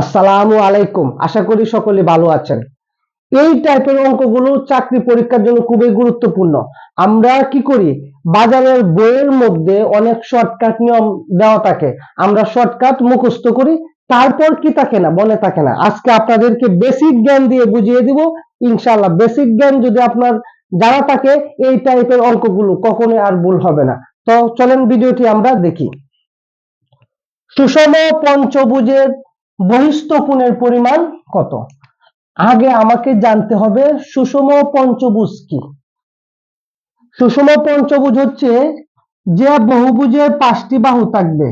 আসসালামু আলাইকুম। আশা করি সকলে ভালো আছেন। এই টাইপের অঙ্কগুলো চাকরি পরীক্ষার জন্য খুবই গুরুত্বপূর্ণ। আমরা কি করি? বাজারের বইয়ের মধ্যে অনেক শর্টকাট নিয়ম দেওয়া থাকে। আমরা শর্টকাট মুখস্থ করি, তারপর কি থাকে না মনে থাকে না। আজকে আপনাদেরকে বেসিক জ্ঞান দিয়ে বুঝিয়ে দিব। ইনশাআল্লাহ বেসিক জ্ঞান যদি আপনার জানা থাকে, এই টাইপের অঙ্কগুলো কখনোই আর ভুল হবে না। তো চলেন ভিডিওটি আমরা দেখি। সুষম পঞ্চভুজের বহিস্থ পরিমাণ কত? আগে আমাকে জানতে হবে সুষম পঞ্চভুজ কি? সুষম পঞ্চভুজ হচ্ছে যে বহুভুজের পাঁচটি বাহু থাকবে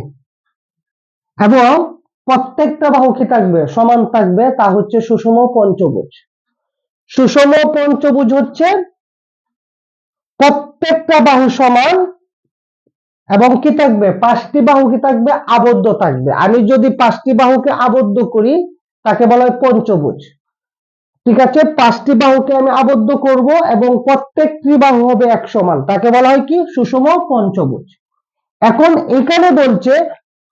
এবং প্রত্যেকটা বাহু কি থাকবে, সমান থাকবে, তা হচ্ছে সুষম পঞ্চভুজ। সুষম পঞ্চভুজ হচ্ছে প্রত্যেকটা বাহু সমান এবং কি থাকবে? পাঁচটি বাহু কি থাকবে, আবদ্ধ থাকবে। আমি যদি পাঁচটি বাহুকে আবদ্ধ করি, তাকে বলা হয় পঞ্চভুজ। ঠিক আছে? পাঁচটি বাহুকে আমি আবদ্ধ করব এবং প্রত্যেকটি বাহু হবে এক সমান। তাকে বলা হয় কি? সুষম পঞ্চভুজ। এখন এখানে বলছে,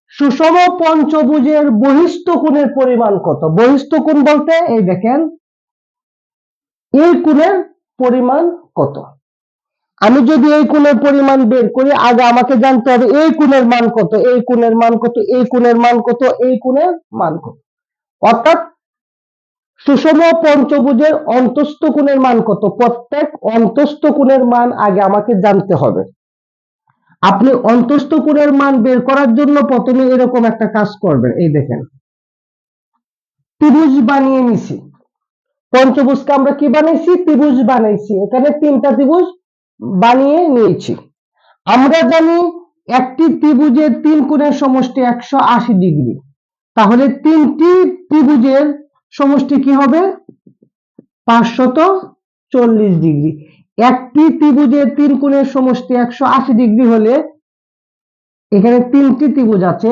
সুষম পঞ্চভুজের বহিস্থ কোণের পরিমাণ কত? বহিস্থ কোণ বলতে, এই দেখেন, এই কোণের পরিমাণ কত? আমি যদি এই কোণের পরিমাণ বের করি, আগে আমাকে জানতে হবে এই কোণের মান কত, এই কোণের মান কত, এই কোণের মান কত, এই কোণের মান কত। অর্থাৎ সুষম পঞ্চভুজের অন্তস্থ কোণের মান কত? প্রত্যেক অন্তস্থ কোণের মান আগে আমাকে জানতে হবে। আপনি অন্তস্থ কোণের মান বের করার জন্য প্রথমে এরকম একটা কাজ করবেন, এই দেখেন। ত্রিভুজ বানিয়ে নিছি। পঞ্চভুজকে আমরা কি বানাইছি? ত্রিভুজ বানাইছি। এখানে তিনটা ত্রিভুজ বানিয়ে নিয়েছি। আমরা জানি একটি ত্রিভুজের তিন কোণের সমষ্টি একশো আশি ডিগ্রি। তাহলে তিনটি ত্রিভুজের সমষ্টি কি হবে? পাঁচশত চল্লিশ ডিগ্রি। একটি ত্রিভুজের তিন কোণের সমষ্টি একশো আশি ডিগ্রি হলে এখানে তিনটি ত্রিভুজ আছে,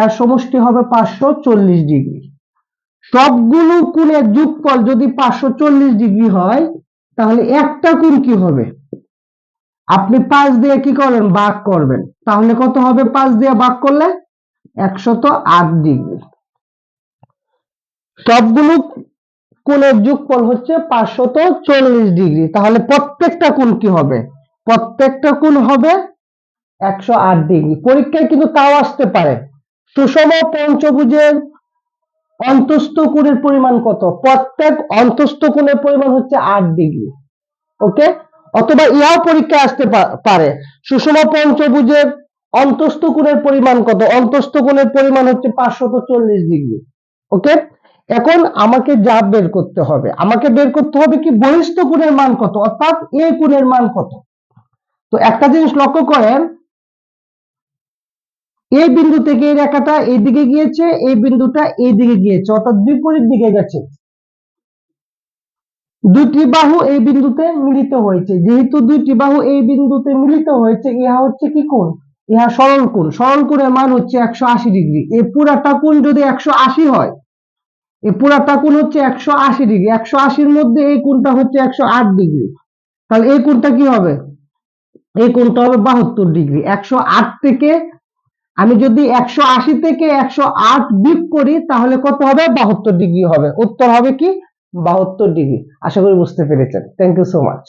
এর সমষ্টি হবে পাঁচশো চল্লিশ ডিগ্রি। সবগুলো কোণের যোগফল যদি পাঁচশো চল্লিশ ডিগ্রি হয়, তাহলে একটা কোণ কি হবে? আপনি পাঁচ দিয়ে কি করবেন? ভাগ করবেন। তাহলে কত হবে পাঁচ দিয়ে ভাগ করলে? একশত আট ডিগ্রি। সবগুলো কোণের যোগফল হচ্ছে পাঁচশত চল্লিশ ডিগ্রি। তাহলে প্রত্যেকটা কোণ কি হবে? প্রত্যেকটা কোণ হবে একশো আট ডিগ্রি। পরীক্ষায় কিন্তু তাও আসতে পারে। সুষম পঞ্চভুজের অন্তস্থ কোণের পরিমাণ কত? প্রত্যেক অন্তস্থ কোণের পরিমাণ হচ্ছে আট ডিগ্রি। ওকে? অথবা ইহাও পরীক্ষা আসতে পারে। সুষম পঞ্চভুজের অন্তস্থ কোণের পরিমাণ কত? অন্তস্থ কোণের পরিমাণ হচ্ছে পাঁচশত চল্লিশ ডিগ্রি। ওকে? এখন আমাকে যা বের করতে হবে, আমাকে বের করতে হবে কি বহিষ্ঠ কোণের মান কত? অর্থাৎ এ কোণের মান কত? তো একটা জিনিস লক্ষ্য করেন এই বিন্দু থেকে এই রেখাটা এই দিকে গিয়েছে এই বিন্দুটা এই দিকে গিয়েছে, অর্থাৎ বিপরীত দিকে গেছে। দুটি বাহু এই বিন্দুতে মিলিত হয়েছে। যেহেতু দুইটি বাহু এই বিন্দুতে মিলিত হয়েছে, ইহা হচ্ছে কি কোণ? ইহা সরল কোণ। সরল কোণের মান হচ্ছে একশো আশি ডিগ্রি। এই পুরাটা কোণ যদি একশো আশি হয় এই পুরাটা কোণ হচ্ছে একশো আশি ডিগ্রি। একশো আশির মধ্যে এই কোণটা হচ্ছে একশো আট ডিগ্রি। তাহলে এই কোণটা কি হবে? এই কোণটা হবে বাহাত্তর ডিগ্রি। একশো আট থেকে আমি যদি একশো আশি থেকে একশো আট বিয়োগ করি, তাহলে কত হবে? বাহাত্তর ডিগ্রি হবে। উত্তর হবে কি? বাহাত্তর ডিগ্রি আশা করি বুঝতে পেরেছেন। Thank you so much